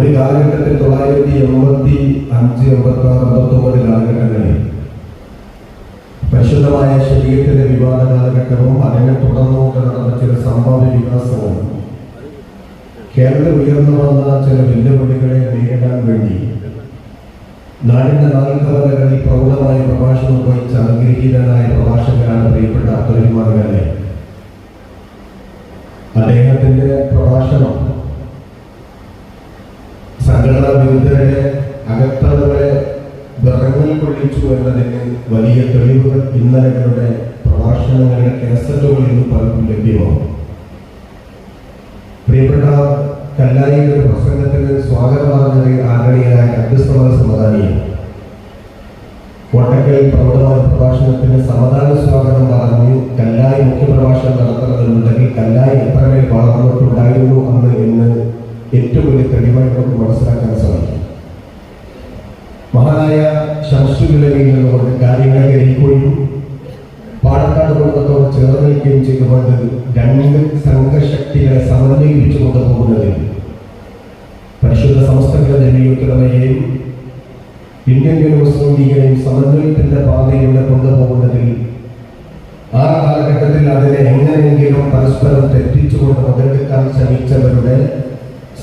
ഒരു കാലഘട്ടത്തിൽ തൊള്ളായിരത്തി എൺപത്തി അഞ്ച് എൺപത്തി ആറ് എൺപത്തൊമ്പത് കാലഘട്ടങ്ങളിൽ. പരിശുദ്ധമായ ശരീരത്തിന്റെ വിവാദ കാലഘട്ടവും അതിനെ തുടർന്നുകൊണ്ട് നടന്ന ചില സംഭവ വികാസവും കേരളത്തിൽ ഉയർന്നു വന്ന ചില വെല്ലുവിളികളെ നേരിടാൻ വേണ്ടി നാടിന്റെ നാൽക്കവലകളിൽ പ്രൗഢമായ പ്രഭാഷണം വഹിച്ച അനുഗ്രഹീതനായ പ്രഭാഷകനാണ് പ്രിയപ്പെട്ട അബ്ദുൽമാർഗാനെ അദ്ദേഹത്തിന്റെ പ്രഭാഷണം സംഘടനാ വിരുദ്ധരുടെ അകത്തവരെ വിറങ്ങൽ എന്നതിന് വലിയ തെളിവുകൾ ഇന്നലകളുടെ പ്രഭാഷണങ്ങളുടെ കേസറ്റുകളിൽ നിന്ന് പലർക്കും ലഭ്യമാകും. പ്രിയപ്പെട്ട കല്ലാരിയുടെ പ്രസംഗത്തിന് സ്വാഗതം പറഞ്ഞത് ആദരണീയനായ അബ്ദുസ്സമ സമദാനിയും കോട്ടക്കൽ പ്രൗഢമായ പ്രഭാഷണത്തിന് സമാധാന സ്വാഗതം പറഞ്ഞു കല്ലായി മുഖ്യപ്രഭാഷണം നടത്തുന്നതിനുണ്ടെങ്കിൽ കല്ലായി എത്രമേൽ വളർന്നിട്ടുണ്ടായിരുന്നു അന്ന് എന്ന് ഏറ്റവും വലിയ തെളിവായിട്ട് നമുക്ക് മനസ്സിലാക്കാൻ സാധിക്കും. മഹാനായ ശംസുലയിൽ നിന്നുകൊണ്ട് കാര്യങ്ങളെ ഗ്രഹിക്കുകയും പാലക്കാട് കുടുംബത്തോട് ചേർന്ന് നിൽക്കുകയും ചെയ്തുകൊണ്ട് രണ്ട് സംഘശക്തികളെ സമന്വയിപ്പിച്ചു കൊണ്ടുപോകുന്നതിൽ പരിശുദ്ധ സമസ്തകളുടെ ജനീയോത്തരമയെയും ഇന്ത്യൻ യൂണിവേഴ്സിറ്റി ലീഗിനെയും സമന്വയത്തിന്റെ പാതയിലൂടെ കൊണ്ടുപോകുന്നതിൽ ആ കാലഘട്ടത്തിൽ അതിനെ എങ്ങനെയെങ്കിലും പരസ്പരം തെറ്റിച്ചുകൊണ്ട് മുതലെടുക്കാൻ ശ്രമിച്ചവരുടെ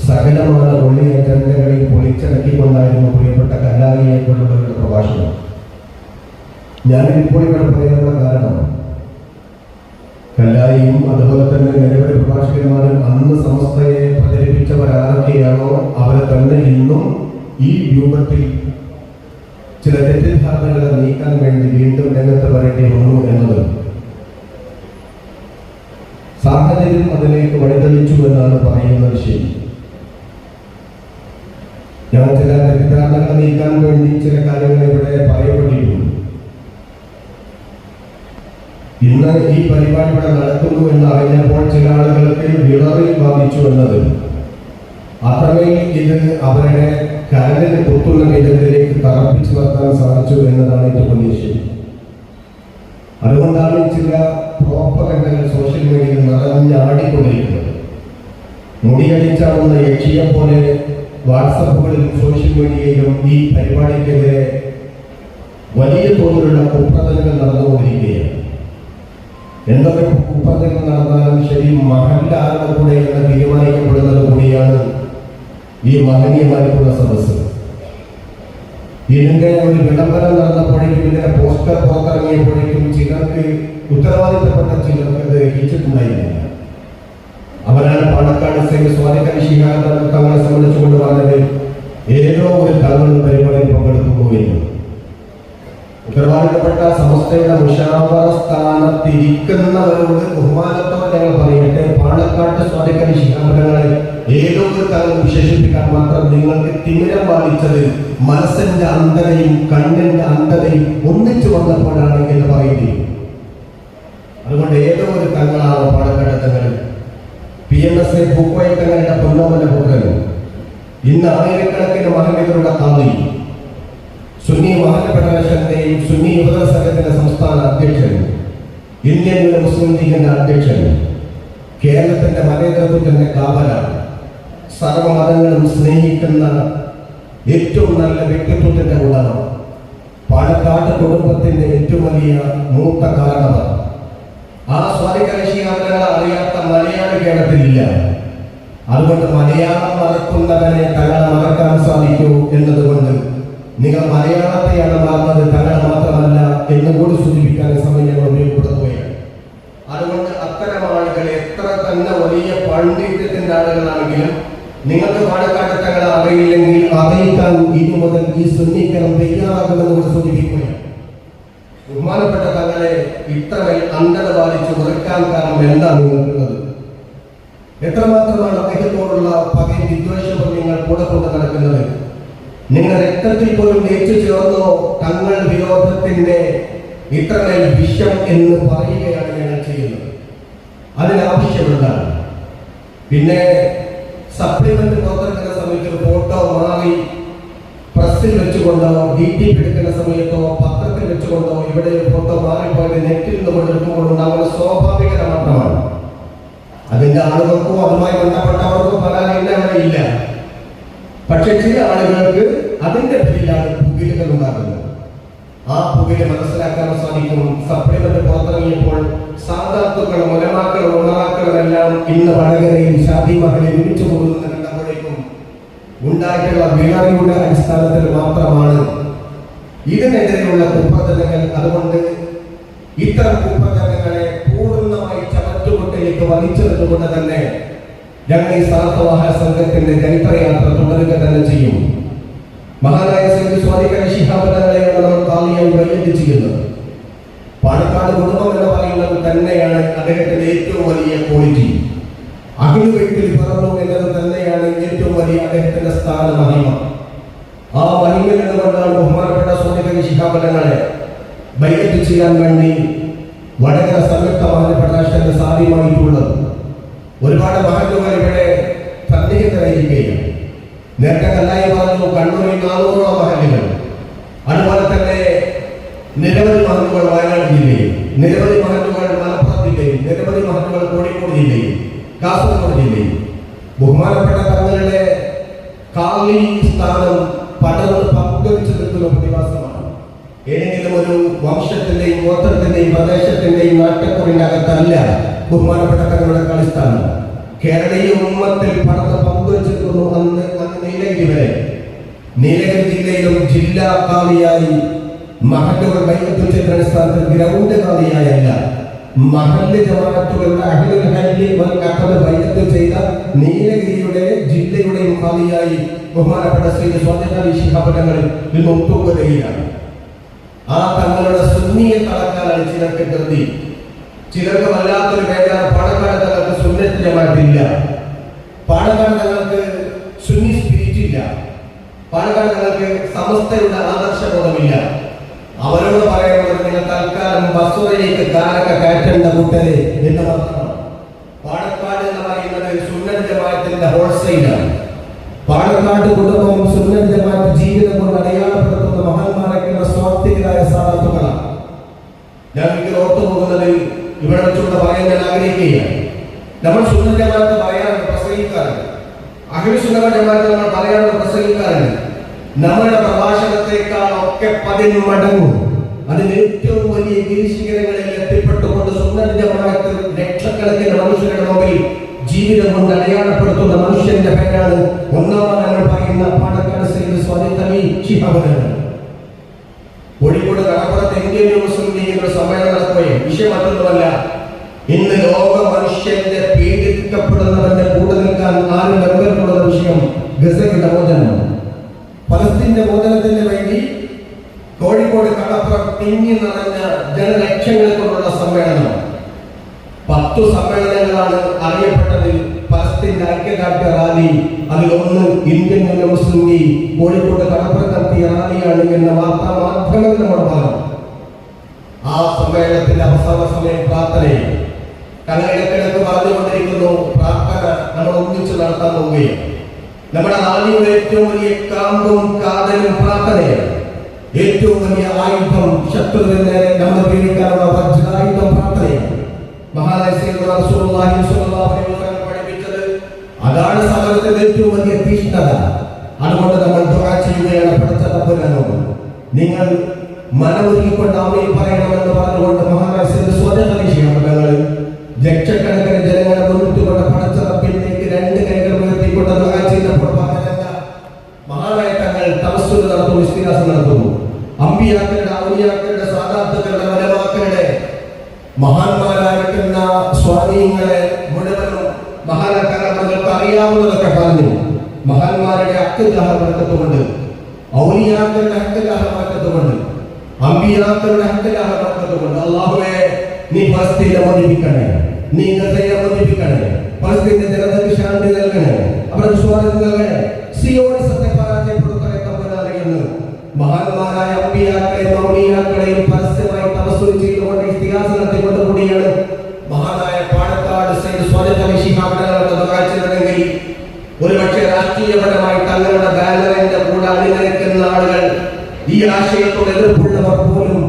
സകലമായ ഉള്ളി അജണ്ടകളെ പൊളിച്ചടക്കിക്കൊണ്ടായിരുന്നു പ്രിയപ്പെട്ട കല്ലാളിയെ കൊണ്ടുള്ളവരുടെ പ്രഭാഷണം. ഞാനിപ്പോൾ ഇവിടെ പറയാനുള്ള കാരണം കല്ലായിയും അതുപോലെ തന്നെ നിരവധി പ്രഭാഷകന്മാരും അന്ന് സമസ്തയെ പ്രചരിപ്പിച്ചവരാരൊക്കെയാണോ അവരെ തന്നെ ഇന്നും ഈ രൂപത്തിൽ ചില തെറ്റിദ്ധാരണകളെ നീക്കാൻ വേണ്ടി വീണ്ടും രംഗത്ത് വരേണ്ടി വന്നു എന്നത്. സാഹചര്യം അതിലേക്ക് വഴിതെളിച്ചു എന്നാണ് പറയുന്നത് ശരി. ഞാൻ ചില തെറ്റിദ്ധാരണകൾ നീക്കാൻ വേണ്ടി ചില കാര്യങ്ങൾ ഇവിടെ പറയപ്പെട്ടിട്ടുണ്ട്. ഇന്ന് ഈ പരിപാടി ഇവിടെ നടക്കുന്നു എന്ന് അറിഞ്ഞപ്പോൾ ചില ആളുകൾക്ക് വിളറി ബാധിച്ചു എന്നത് അത്രമേൽ ഇത് അവരുടെ കരലിന് കുത്തുന്ന വിധത്തിലേക്ക് തറപ്പിച്ചു നിർത്താൻ സാധിച്ചു എന്നതാണ് ഏറ്റവും നിശ്ചയം അതുകൊണ്ടാണ് ചില പ്രോപ്പകണ്ടകൾ സോഷ്യൽ മീഡിയയിൽ നിറഞ്ഞാടിക്കൊണ്ടിരിക്കുന്നത് മുടിയടിച്ചാടുന്ന യക്ഷിയെ പോലെ വാട്സപ്പുകളിലും സോഷ്യൽ മീഡിയയിലും ഈ പരിപാടിക്കെതിരെ വലിയ തോതിലുള്ള കുപ്രതകൾ നടന്നുകൊണ്ടിരിക്കുകയാണ്. എന്തൊക്കെ കുപ്രതകൾ നടന്നാലും ശരി മഹന്റെ ആരുടെ കൂടെ എന്ന് തീരുമാനിക്കപ്പെടുന്നത് കൂടിയാണ് ഈ മഹനീയമായിട്ടുള്ള സദസ്സ്. ഇതിന്റെ ഒരു വിളംബരം നടന്നപ്പോഴേക്കും ഇതിന്റെ പോസ്റ്റർ പുറത്തിറങ്ങിയപ്പോഴേക്കും ചിലർക്ക് ഉത്തരവാദിത്തപ്പെട്ട ചിലർക്ക് ഇത് ഗ്രഹിച്ചിട്ടുണ്ടായിരുന്നില്ല അവരാണ് പാണക്കാട് സേവ് സ്വാതിക്കൽ ശിഹാദ തങ്ങളെ സംബന്ധിച്ചുകൊണ്ട് പറഞ്ഞത് ഏതോ ഒരു തങ്ങൾ പരിപാടിയിൽ പങ്കെടുത്തു എന്ന് ഉത്തരവാദിത്തപ്പെട്ട സമസ്തയുടെ മുഷാവറ സ്ഥാനത്തിരിക്കുന്നവരോട് ബഹുമാനത്തോടെ ഞങ്ങൾ പറയട്ടെ. പാണക്കാട്ട് സ്വാതിക്കൽ ശിഹാദങ്ങളെ ഏതോ ഒരു തലം വിശേഷിപ്പിക്കാൻ മാത്രം നിങ്ങൾക്ക് തിമിരം ബാധിച്ചത് മനസ്സിന്റെ അന്ധതയും കണ്ണിന്റെ അന്ധതയും ഒന്നിച്ചു വന്നപ്പോഴാണ് എന്ന് പറയുന്നത് അതുകൊണ്ട് ഏതോ ഒരു തങ്ങളാണ് Panakkad Thangal P M S A പൂക്കോയത്തങ്ങളുടെ പൊന്നോമന ഇന്ന് ആയിരക്കണക്കിന് മഹനീയരുടെ കാതി സുന്നി മഹന സുന്നി യുവജന സംഘത്തിന്റെ സംസ്ഥാന അധ്യക്ഷൻ ഇന്ത്യൻ മുസ്ലിം ലീഗിന്റെ അധ്യക്ഷൻ കേരളത്തിന്റെ മതേതൃത്വത്തിന്റെ കാവലാണ് സർവമതങ്ങളും സ്നേഹിക്കുന്ന ഏറ്റവും നല്ല വ്യക്തിത്വത്തിന്റെ ഉടമ പാലക്കാട് കുടുംബത്തിന്റെ ഏറ്റവും വലിയ മൂത്ത കാരണവർ. ആ സ്വാതികലശീകരണങ്ങൾ അറിയാത്ത മലയാളി കേരളത്തിലില്ല. അതുകൊണ്ട് മലയാളം മറക്കുന്നവനെ തങ്ങളെ മറക്കാൻ സാധിക്കൂ എന്നതുകൊണ്ട് നിങ്ങൾ മലയാളത്തെയാണ് മറന്നത് തങ്ങളെ മാത്രമല്ല എന്നുകൂടി സൂചിപ്പിക്കാൻ സമയം ഞങ്ങൾ ഉപയോഗപ്പെടുത്തുകയാണ്. അതുകൊണ്ട് അത്തരം ആളുകൾ എത്ര തന്നെ വലിയ പാണ്ഡിത്യത്തിന്റെ ആളുകളാണെങ്കിലും നിങ്ങൾക്ക് പാലക്കാട് തങ്ങളെ അറിയില്ലെങ്കിൽ അറിയിക്കാൻ ഇനി മുതൽ ഈ സുന്നിക്കണം തയ്യാറാകുമെന്ന് സൂചിപ്പിക്കുകയാണ്. ബഹുമാനപ്പെട്ട തങ്ങളെ ഇത്രമേൽ അന്ധത ബാധിച്ച് ഉറക്കാൻ കാരണം എന്താണ് നിങ്ങൾക്കുള്ളത്? എത്രമാത്രമാണ് അദ്ദേഹത്തോടുള്ള പകയും വിദ്വേഷവും നിങ്ങൾ കൂടെ കൊണ്ട് നടക്കുന്നത്? നിങ്ങൾ രക്തത്തിൽ പോലും ലയിച്ചു ചേർന്നോ തങ്ങൾ വിരോധത്തിന്റെ ഇത്രമേൽ വിഷം എന്ന് പറയുകയാണ് ഞങ്ങൾ ചെയ്യുന്നത്. അതിനാവശ്യമെന്താണ് പിന്നെ സപ്ലിമെന്റ് പുറത്തിറക്കുന്ന സമയത്ത് ഫോട്ടോ മാറി പ്രസ്സിൽ വെച്ചുകൊണ്ടോ ഡി ടി എടുക്കുന്ന സമയത്തോ വെച്ചുകൊണ്ടോ ഇവിടെ പുറത്ത് മാറിപ്പോയി നെറ്റിൽ നിന്ന് കൊണ്ടെടുക്കുമ്പോൾ ഉണ്ടാകുന്ന സ്വാഭാവിക മാത്രമാണ് അതിന്റെ ആളുകൾക്കോ അതുമായി ബന്ധപ്പെട്ടവർക്കോ പരാതിയില്ല അവിടെ ഇല്ല. പക്ഷെ ചില ആളുകൾക്ക് അതിന്റെ പേരിലാണ് പുകിലുകൾ ഉണ്ടാകുന്നത്. ആ പുകയെ മനസ്സിലാക്കാൻ സാധിക്കും. സപ്ലിമെന്റ് പുറത്തിറങ്ങിയപ്പോൾ സാധാത്തുക്കളും ഉലമാക്കളും ഉണറാക്കളും എല്ലാം ഇന്ന് വടകരയിൽ ഷാദി മഹലിൽ ഒരുമിച്ച് പോകുന്നത് കണ്ടപ്പോഴേക്കും ഉണ്ടായിട്ടുള്ള വിളറിയുടെ അടിസ്ഥാനത്തിൽ മാത്രമാണ് ഇതിനെതിരെയുള്ള കുപ്രചനങ്ങൾ അതുകൊണ്ട് ഇത്തരം കുപ്രചനങ്ങളെ പൂർണമായി ചവറ്റുകൊട്ടിലേക്ക് വലിച്ചെടുത്തുകൊണ്ട് തന്നെ ഞങ്ങൾ ഈ സാർത്ഥവാഹ സംഘത്തിന്റെ ചരിത്രയാത്ര തുടരുക തന്നെ ചെയ്യും. മഹാനായ ശ്രീ സ്വാതികര ശിഹാബലങ്ങളെയാണ് നമ്മൾ വൈദ്യുതി ചെയ്യുന്നത്. പാലക്കാട് കുടുംബം എന്ന് പറയുന്നത് തന്നെയാണ് അദ്ദേഹത്തിന്റെ ഏറ്റവും വലിയ ക്വാളിറ്റി. അഖിൽ വീട്ടിൽ പിറന്നു എന്നത് തന്നെയാണ് ഏറ്റവും വലിയ അദ്ദേഹത്തിന്റെ സ്ഥാന മഹിമ ആ മഹിമയിൽ നിന്നുകൊണ്ടാണ് ബഹുമാനപ്പെട്ട സ്വാതികര ശിഹാബലങ്ങളെ ബൈക്കറ്റ് ചെയ്യാൻ വേണ്ടി വടകര സംയുക്ത മഹാനപ്രകാശന്റെ സാധ്യമായിട്ടുള്ളത്. ഒരുപാട് മഹാന്മാർ ഇവിടെ സന്നിഹിതരായിരിക്കുകയാണ്. നേരത്തെ കല്ലായി പറഞ്ഞു കണ്ണൂരിൽ നാനൂറോളം മഹലുകൾ അതുപോലെ തന്നെ നിരവധി മഹലുകൾ വയനാട് ജില്ലയിൽ നിരവധി മഹലുകൾ മലപ്പുറം ജില്ലയിൽ നിരവധി മഹലുകൾ കോഴിക്കോട് ജില്ലയിൽ കാസർഗോഡ് ജില്ലയിൽ. ബഹുമാനപ്പെട്ട തങ്ങളുടെ കാലി സ്ഥാനം പടർന്ന് പങ്കുവച്ചു നിൽക്കുന്ന പ്രതിഭാസമാണ് ഏതെങ്കിലും ഒരു വംശത്തിന്റെയും ഗോത്രത്തിന്റെയും പ്രദേശത്തിന്റെയും നാട്ടക്കുറിന്റെ അകത്തല്ല ബഹുമാനപ്പെട്ട തങ്ങളുടെ കളിസ്ഥാനം. കേരളീയ ഉമ്മത്തിൽ പടർന്ന് പങ്കുവച്ചിരിക്കുന്നു അന്ന് അന്ന് നീലഗിരി വരെ. നീലഗിരി ജില്ലയിലും ജില്ലാ കാലിയായി മഹല്ലുകൾ വൈകുന്നേരത്തിന്റെ സ്ഥാനത്ത് ഗ്രൗണ്ട് കാളിയായല്ല. മഹല്ല് ജമാഅത്തുകളുടെ അഹ്ലുൽ ഹല്ല് വൽ അഖദ് ബൈഅത്ത് ചെയ്ത നീലഗിരിയുടെ ജില്ലയുടെ കാളിയായി ബഹുമാനപ്പെട്ട ശ്രീ സ്വാതന്ത്ര്യ ശിഹാബലങ്ങളിൽ നിന്ന് ഒത്തുവരികയാണ് ആ തങ്ങളുടെ സുന്നിയെ തളക്കാനാണ് ചിലർക്ക് കൃതി ചിലർക്ക് വല്ലാത്തൊരു വേദന. പാണക്കാട് തങ്ങൾക്ക് സുന്നത്ത് ജമാഅത്തില്ല. പാണക്കാട് തങ്ങൾക്ക് സുന്നി സ്പിരിറ്റ് ഇല്ല പാണക്കാട് തങ്ങൾക്ക് സമസ്തയുടെ ആദർശബോധമില്ല. അവരോട് പറയുന്നത് നിങ്ങൾ തൽക്കാലം ബസ്വതയിലേക്ക് കാലൊക്കെ കയറ്റേണ്ട കൂട്ടരെ എന്ന് മാത്രമാണ് പാണക്കാട് എന്ന് പറയുന്നത് സുന്നത്ത് ജമാഅത്തിന്റെ ഹോൾസെയിലാണ്. പാണക്കാട് കുടുംബവും സുന്നത്ത് ജമാത്ത് ജീവിതം കൊണ്ട് അടയാളപ്പെടുത്തുന്ന മഹാന്മാരൊക്കെ സ്വാർത്ഥികരായ സാധാത്തുക്കളാണ്. ഞാൻ ഇത് ഓർത്തു പോകുന്നത് ഇവിടെ വെച്ചുകൊണ്ട് പറയാൻ ഞാൻ ആഗ്രഹിക്കുകയാണ്. നമ്മൾ സുന്നത്ത് ജമാത്ത് പറയാറുണ്ട് പ്രസംഗിക്കാറുണ്ട്. അഖില സുന്നത ജമാഅത്ത് നമ്മൾ പറയാറുണ്ട് പ്രസംഗിക്കാറുണ്ട്. നമ്മളുടെ പ്രഭാഷണത്തെക്കാൾ ഒക്കെ പതിന്മടങ്ങും അതിൽ ഏറ്റവും വലിയ ഗിരിശിഖരങ്ങളിൽ എത്തിപ്പെട്ടുകൊണ്ട് സുന്നത്ത് ജമാഅത്ത് ലക്ഷക്കണക്കിന് മനുഷ്യരുടെ മുമ്പിൽ ജീവിതം കൊണ്ട് അടയാളപ്പെടുത്തുന്ന മനുഷ്യന്റെ പേരാണ് ഒന്നാമത് ഞങ്ങൾ പറയുന്ന പാണക്കാട് ശ്രീ സ്വാതിത്തമി ശിഹാബനങ്ങൾ കോഴിക്കോട് കടപ്പുറത്ത് ഇന്ത്യൻ മുസ്ലിം ലീഗിന്റെ സമ്മേളനം നടക്കുകയും വിഷയം മറ്റൊന്നുമല്ല ഇന്ന് ലോക മനുഷ്യന്റെ പീഡിപ്പിക്കപ്പെടുന്നവന്റെ കൂടെ നിൽക്കാൻ ആരും ബന്ധപ്പെടുന്ന വിഷയം ഗസയുടെ മോചനമാണ് ഫലസ്തീന്റെ മോചനത്തിന് വേണ്ടി കോഴിക്കോട് കടപ്പുറം തിങ്ങി നിറഞ്ഞ ജനലക്ഷങ്ങളെ കൊണ്ടുള്ള സമ്മേളനം. പത്തു സമ്മേളനങ്ങളാണ് അറിയപ്പെട്ടതിൽ പലസ്തീന്റെ ഐക്യദാർഢ്യ റാലി അതിലൊന്ന് ഇന്ത്യൻ മുസ്ലിം ലീഗ് കോഴിക്കോട് കടപ്പുറം നടത്തിയ റാലിയാണ് എന്ന വാർത്താ മാധ്യമങ്ങൾ നമ്മൾ പറഞ്ഞു ആ സമ്മേളനത്തിന്റെ അവസാന സമയം പ്രാർത്ഥനയിൽ കാരണം ഇടയ്ക്കിടയ്ക്ക് പറഞ്ഞുകൊണ്ടിരിക്കുന്നു പ്രാർത്ഥന നമ്മൾ ഒന്നിച്ച് നടത്താൻ പോവുകയാണ്. നമ്മുടെ റാലിയുടെ ഏറ്റവും വലിയ കാമ്പും കാതലും പ്രാർത്ഥനയാണ്. ഏറ്റവും വലിയ ആയുധം ശത്രുവിനെ നമ്മൾ ഉപയോഗിക്കാനുള്ള വജ്രായുധം പ്രാർത്ഥനയാണ് പഠിപ്പിച്ചത് അതാണ് സമരത്തിന്റെ ഏറ്റവും വലിയ തീഷ്ണത. അതുകൊണ്ട് നമ്മൾ ദുആ ചെയ്യുകയാണ് പഠിച്ച തമ്പുരാനോട്. നിങ്ങൾ മനമൊരുക്കിക്കൊണ്ട് ആമയിൽ പറയണമെന്ന് പറഞ്ഞുകൊണ്ട് മഹാനായ സ്വതന്ത്ര വിഷയമാണ് ഞങ്ങൾ ലക്ഷക്കണക്കിന് ജനങ്ങളെ മുന്നിട്ടുകൊണ്ട് പടച്ച റബ്ബിലേക്ക് രണ്ട് കൈകൾ ഉയർത്തിക്കൊണ്ട് ദുആ ചെയ്തപ്പോൾ മഹാനായ തങ്ങൾ തപസ്സുര നടത്തും വിശ്വാസം നടത്തുന്നു. അമ്പിയാക്കളുടെ ഔലിയാക്കളുടെ സാധാത്തുക്കളുടെ വലവാക്കളുടെ മഹാന്മാരായിട്ടുള്ള സ്വാധീനങ്ങളെ മുഴുവനും മഹാനക്കാരങ്ങൾക്ക് അറിയാവുന്നതൊക്കെ പറഞ്ഞു. മഹാന്മാരുടെ അക്കുജാഹവർക്കത്തുകൊണ്ട് ഔലിയാക്കളുടെ അക്കുജാഹവർക്കത്തുകൊണ്ട് അമ്പിയാക്കളുടെ അക്കുജാഹവർക്കത്തുകൊണ്ട് അള്ളാഹുവെ നീ ഫലസ്തീനെ മോചിപ്പിക്കണേ നീ ഗസയെ മോചിപ്പിക്കണേ ഫലസ്തീന്റെ ജനതയ്ക്ക് ശാന്തി നൽകണേ അവരുടെ സ്വാതന്ത്ര്യം നൽകണേ സിയോണിസത്തെ മഹാന്മാരായ അമ്പിയാക്കളെയും മൗലിയാക്കളെയും പരസ്യമായി തപസ്സുൽ ചെയ്തുകൊണ്ട് ഇത്തിഹാസം നടത്തിക്കൊണ്ട് കൂടിയാണ് മഹാനായ പാണക്കാട് സൈഡ് സ്വതന്ത്രിഹാബിനങ്ങളുടെ കാഴ്ചയുണ്ടെങ്കിൽ ഒരുപക്ഷെ രാഷ്ട്രീയപരമായി തങ്ങളുടെ ബാനറിന്റെ കൂടെ അണിനിരക്കുന്ന ആളുകൾ ഈ ആശയത്തോട് എതിർപ്പുള്ളവർ പോലും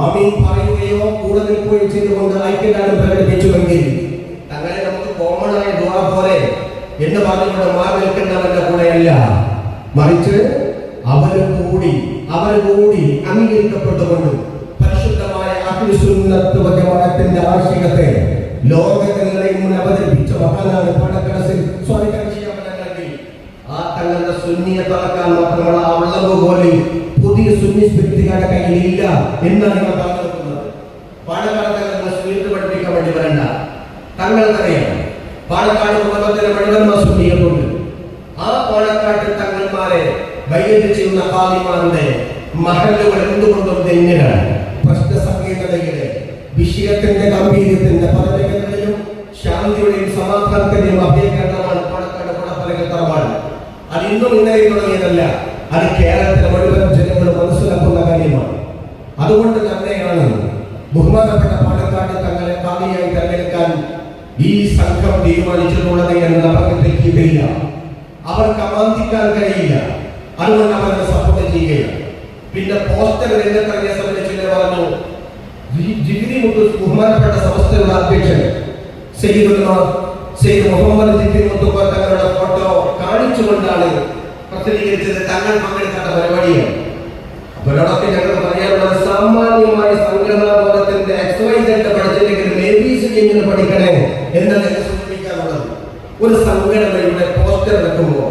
ആമീൻ പറയുകയോ കൂടെ നിൽക്കുകയോ ചെയ്തുകൊണ്ട് ഐക്യദാനം പ്രകടിപ്പിച്ചുവെങ്കിൽ തങ്ങളെ നമുക്ക് കോമൺ ആയ ദുആ പോലെ എന്ന് പറഞ്ഞുകൊണ്ട് മാറി നിൽക്കുന്നവരുടെ കൂടെയല്ല. മറിച്ച് അവർ കൂടി അവർ അംഗീകരിക്കപ്പെട്ടുകൊണ്ട് പരിശുദ്ധമായ അഖിൽസുന്നത്ത് ജമാഅത്തിന്റെ ആശയത്തെ ലോകങ്ങളിലേക്ക് മുൻ അവതരിപ്പിച്ച മഹാനാണ് പടക്കടസിൽ സ്വർഗീയ ആ തങ്ങളുടെ സുന്നിയെ തളക്കാൻ മാത്രമുള്ള ആ ഉള്ളത് പോലെ പുതിയ സുന്നി വ്യക്തികളുടെ കയ്യിൽ ഇല്ല എന്നാണ് ഇവർ പറഞ്ഞു വെക്കുന്നത് പാലക്കാട് സുന്നിത്ത് പഠിപ്പിക്കാൻ വേണ്ടി വരണ്ട. തങ്ങൾക്കറിയാം പാലക്കാട് കുടുംബത്തിലെ മുഴുവൻ സുന്നികളുണ്ട് ആ പാലക്കാട്ടിൽ തങ്ങന്മാരെ വൈദ്യുതി ചെയ്യുന്ന കാലിമാരുടെ മഹലുകൾ എന്തുകൊണ്ടും എങ്ങനെയാണ് പ്രശ്ന സംഗീതതയുടെ വിഷയത്തിന്റെ ഗംഭീര്യത്തിന്റെ പദവികളിലും ശാന്തിയുടെയും സമാധാനത്തിന്റെയും അഭയകരണമാണ് പാലക്കാട് കുടപ്പലകൾ തറവാട് അത് ഇന്നും ഇന്നലെ തുടങ്ങിയതല്ല. അത് കേരളത്തിലെ മുഴുവൻ ജനങ്ങൾ മനസ്സിലാക്കുന്ന കാര്യമാണ്. അതുകൊണ്ട് തന്നെയാണ് ബഹുമാനപ്പെട്ട പാലക്കാട് തങ്ങളെ കാവിയായി തെരഞ്ഞെടുക്കാൻ ഈ സംഘം തീരുമാനിച്ചിട്ടുള്ളത് എന്ന് തെറ്റിയിട്ടില്ല അവർക്ക് അമാന്തിക്കാൻ കഴിയില്ല. അതുകൊണ്ട് അവരെ സപ്പോർട്ട് ചെയ്യുകയാണ് പിന്നെ പോസ്റ്റർ രംഗത്തിറങ്ങിയ സമയത്ത് ചിലർ പറഞ്ഞു ജി- മുതൽ മുത്തു ബഹുമാനപ്പെട്ട സമസ്തയുടെ അധ്യക്ഷൻ സെയ്ദുൽ സെയ്ദ് മുഹമ്മദ് ജിഗിരി മുത്തുക്കോ തങ്ങളുടെ ഫോട്ടോ കാണിച്ചുകൊണ്ടാണ് പ്രസിദ്ധീകരിച്ചത് തങ്ങൾ പങ്കെടുക്കേണ്ട പരിപാടിയാണ്. അവരോടൊക്കെ ഞങ്ങൾ പറയാനുള്ളത് സാമാന്യമായ സംഘടനാ ബോധത്തിന്റെ എക്സൈസൈഡ് പഠിച്ചില്ലെങ്കിൽ മേബീസ് എങ്ങനെ പഠിക്കണേ? എന്നതിനെ ഞങ്ങൾ സൂചിപ്പിക്കാനുള്ളത് ഒരു സംഘടനയുടെ പോസ്റ്റർ വെക്കുമ്പോ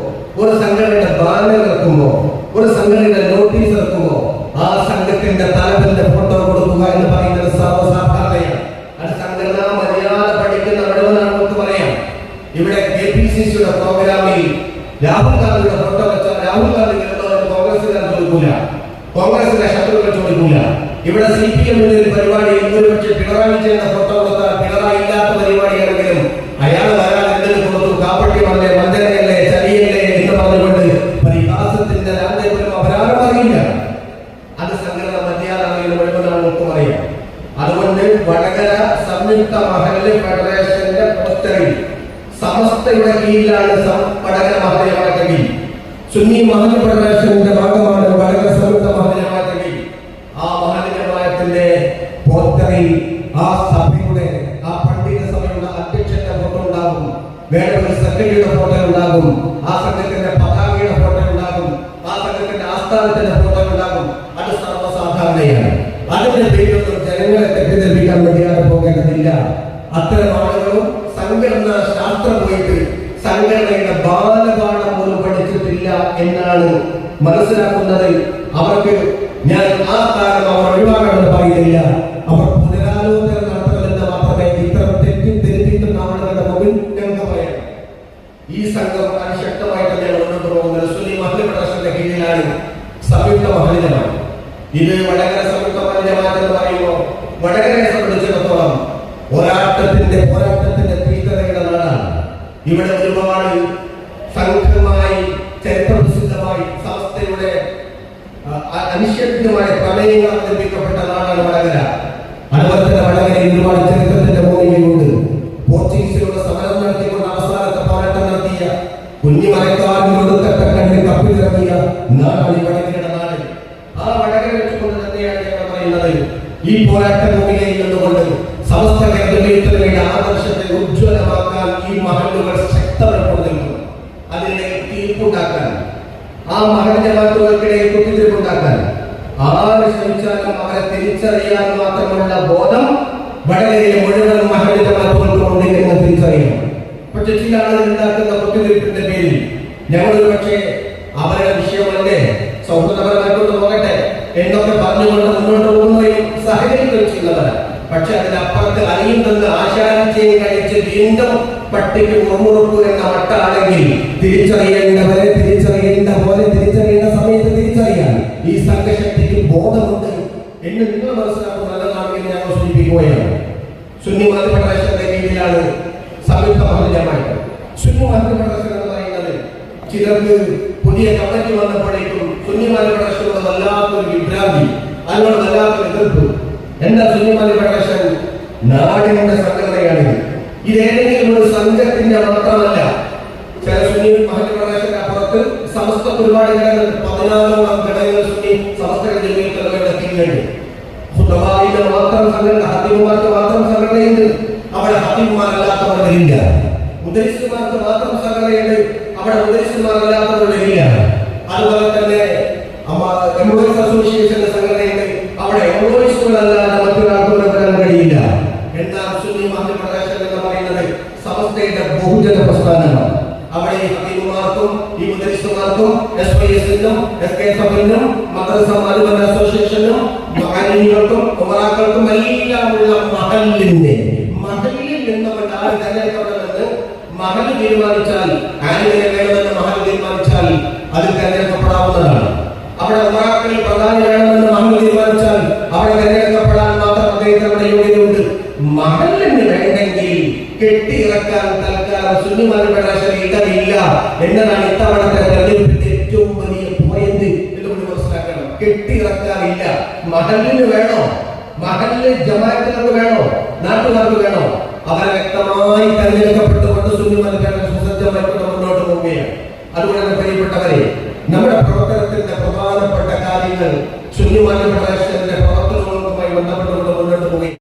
ഒരു സംഘടനയുടെ ബാനർ ഇറക്കുമോ? ഒരു സംഘടനയുടെ നോട്ടീസ് ഇറക്കുമോ? ആ സംഘത്തിന്റെ തലവന്റെ ഫോട്ടോ കൊടുക്കുക എന്ന് പറയുന്നത് സർവസാധാരണയാണ്. അത് സംഘടനാ മര്യാദ പഠിക്കുന്ന മുഴുവനാണ് നമുക്ക് പറയാം. ഇവിടെ കെ പി സി സിയുടെ പ്രോഗ്രാമിൽ രാഹുൽ ഗാന്ധിയുടെ ഫോട്ടോ വെച്ചാൽ രാഹുൽ ഗാന്ധി കോൺഗ്രസിനെ ചോദിക്കൂല കോൺഗ്രസിന്റെ ശത്രുക്കൾ ചോദിക്കൂല. ഇവിടെ സി പി എമ്മിന്റെ ഒരു പരിപാടിയിൽ ഒരുപക്ഷെ പിണറായി വിജയന്റെ സംയുക്ത മഹല്ല് ഫെഡറേഷന്റെ പോസ്റ്ററിൽ സമസ്തയുടെ കീഴിലാണ് പഠന മഹല്യമാറ്റകി സുന്നി മഹല്ല് ഫെഡറേഷന്റെ ഭാഗമാണ് പഠന സംയുക്ത മഹല്യമാറ്റകി ആ മഹല്യമാറ്റത്തിന്റെ പോസ്റ്ററിൽ ആ സഭയുടെ ആ പണ്ഡിത സഭയുടെ അധ്യക്ഷന്റെ ഫോട്ടോ ഉണ്ടാകും. വേണമെങ്കിൽ സെക്രട്ടറിയുടെ ഫോട്ടോ ഉണ്ടാകും. ആ സംഘത്തിന്റെ പതാകയുടെ ഫോട്ടോ ഉണ്ടാകും. ആ സംഘത്തിന്റെ ആസ്ഥാനത്തിന്റെ ഫോട്ടോ ഉണ്ടാകും. അത് സർവസാധാരണയാണ്. പറയുമ്പോൾ വടകരയെ സംബന്ധിച്ചിടത്തോളം പോരാട്ടത്തിന്റെ പോരാട്ടത്തിന്റെ തീഷ്ണതയുടെ നാടാണ്. ഇവിടെ ഒരുപാട് സംഘമായി ചരിത്രപ്രസിദ്ധമായി സംസ്ഥയുടെ അ- അനിശ്ചിതമായ പ്രമേയങ്ങൾ അവതരിപ്പിക്കപ്പെട്ട നാടാണ് വടകര. അതുപോലെ തന്നെ വടകരയിൽ ഒരുപാട് ചരിത്രത്തിന്റെ ഭൂമിയിലുണ്ട് പോർച്ചുഗീസിലുള്ള സമരം നടത്തിക്കൊണ്ട് അവസാനത്തെ പോരാട്ടം നടത്തിയ കുഞ്ഞിമരക്കാരനോട് തട്ടക്കണ്ണിൽ കപ്പിലിറങ്ങിയ നാടാണ് ഈ വടകരയുടെ ഈ പോരാട്ട ഭൂമികയിൽ നിന്നുകൊണ്ട് സമസ്ത കേന്ദ്രീകരണയുടെ ആദർശത്തെ ഉജ്ജ്വലമാക്കാൻ ഈ മഹലുകൾ ശക്തപ്പെടുത്തുന്നു അതിനെ തീർപ്പുണ്ടാക്കാൻ ആ മഹലിന്റെ മാറ്റുകൾക്കിടയിൽ കുത്തിത്തിരിപ്പുണ്ടാക്കാൻ. ആര് ശ്രമിച്ചാലും അവരെ തിരിച്ചറിയാൻ മാത്രമുള്ള ബോധം വളരെ മുഴുവൻ മഹലിന്റെ മാറ്റുകൾക്കും ഉണ്ടെങ്കിൽ എന്ന് തിരിച്ചറിയണം. പക്ഷെ ചില ആളുകൾ ഉണ്ടാക്കുന്ന കുത്തിത്തിരിപ്പിന്റെ പേരിൽ ഞങ്ങൾ പക്ഷേ അവരുടെ വിഷയമല്ലേ? സൗഹൃദപരമായിക്കൊണ്ട് പോകട്ടെ? എന്നൊക്കെ ചെയ്യുന്നവരാണ് പക്ഷെ അതിനപ്പുറത്ത് അറിയുന്നത് ആശാരിച്ചേ കഴിച്ച് വീണ്ടും പട്ടിക്ക് മുറുമുറുക്കു എന്ന മട്ടാണെങ്കിൽ തിരിച്ചറിയേണ്ടവരെ തിരിച്ചറിയേണ്ട പോലെ തിരിച്ചറിയേണ്ട സമയത്ത് തിരിച്ചറിയാൻ ഈ സംഘശക്തിക്ക് ബോധമുണ്ട് എന്ന് നിങ്ങൾ മനസ്സിലാക്കുന്നത് നല്ലതാണെങ്കിൽ ഞാൻ സൂചിപ്പിക്കുകയാണ് സുന്നി ഫെഡറേഷന്റെ കീഴിലാണ് സംയുക്ത മഹല്യമായിട്ട് സുന്നി ഫെഡറേഷൻ എന്ന് പറയുന്നത് ചിലർക്ക് പുതിയ കമ്മിറ്റി വന്നപ്പോഴേക്കും സുന്നി ഫെഡറേഷനോട് വല്ലാത്തൊരു വിഭ്രാന്തി അതിനോട് എതിർപ്പ്. എന്താ സുന്നി പ്രകാശൻ നാടിന്റെ സംഘടനയാണിത്. ഇത് ഏതെങ്കിലും ഒരു സംഘത്തിന്റെ മാത്രമല്ല. ചില സുന്നി മഹല്ല് പ്രദേശത്തിന്റെ അപ്പുറത്ത് സമസ്ത ഒരുപാട് ഘടകങ്ങൾ പതിനാലോളം ഘടകങ്ങൾ സുന്നി സമസ്ത ജമീയത്തുകളുടെ കീഴിലുണ്ട് ഹുദവായിന്റെ മാത്രം സംഘടന ഹത്തിമാർക്ക് മാത്രം സംഘടനയുണ്ട്. അവിടെ ഹത്തിമാരല്ലാത്തവരില്ല മുദരിസുമാർക്ക് മാത്രം സംഘടനയുണ്ട്. അവിടെ മുദരിസുമാരല്ലാത്തവരില്ല അതുപോലെ തന്നെ അസോസിയേഷന്റെ സംഘടനയുണ്ട്. അവിടെ എംപ്ലോയീസുകളല്ലാതെ മറ്റൊരാൾക്കും വരാൻ കഴിയില്ല എന്നാൽ സുന്നി മധ്യപ്രദേശ് എന്ന് പറയുന്നത് സമസ്തയുടെ പ്രസ്ഥാനങ്ങൾ. അവിടെ ഹബീബുമാർക്കും ഈ മുദരിസുമാർക്കും എസ് വൈ മദ്രസ മാലിമൻ അസോസിയേഷനും മഹാനികൾക്കും ഉമറാക്കൾക്കും എല്ലാമുള്ള മഹലിന്റെ മഹലിൽ നിന്നുകൊണ്ട് ആര് തെരഞ്ഞെടുക്കണമെന്ന് മഹൽ തീരുമാനിച്ചാൽ ആരിനെ വേണമെന്ന് മഹൽ തീരുമാനിച്ചാൽ അത് തെരഞ്ഞെടുക്കപ്പെടാവുന്നതാണ്. അവിടെ ഉമറാക്കളിൽ പ്രധാനി വേണമെന്ന് മഹൽ തീരുമാനിച്ചാൽ അവിടെ തെരഞ്ഞെടുക്കപ്പെടാൻ മാത്രം അദ്ദേഹത്തിന്റെ യോഗ്യതയുണ്ട്. മഹലിന് വേണ്ടെങ്കിൽ കെട്ടിയിറക്കാൻ തൽക്കാലം സുന്നിമാരുടെ ഇടമില്ല എന്നതാണ് ഇത്തവണത്തെ തെരഞ്ഞെടുപ്പിന്റെ ഏറ്റവും വലിയ പോയിന്റ് എന്നുകൊണ്ട് മനസ്സിലാക്കണം. കെട്ടിയിറക്കാനില്ല. മഹലിന് വേണോ? മഹലിന് ജമാഅത്തുകൾക്ക് വേണോ? നാട്ടുകാർക്ക് വേണോ? അവരെ വ്യക്തമായി തെരഞ്ഞെടുക്കപ്പെട്ടുകൊണ്ട് സുന്നിമാരുടെ സുസജ്ജമായിക്കൊണ്ട് മുന്നോട്ട് പോവുകയാണ്. അതുകൊണ്ട് തന്നെ പ്രിയപ്പെട്ടവരെ നമ്മുടെ പ്രവർത്തനത്തിന്റെ പ്രധാനപ്പെട്ട കാര്യങ്ങൾ സുന്നിമാരുടെ പ്രദേശത്തിന്റെ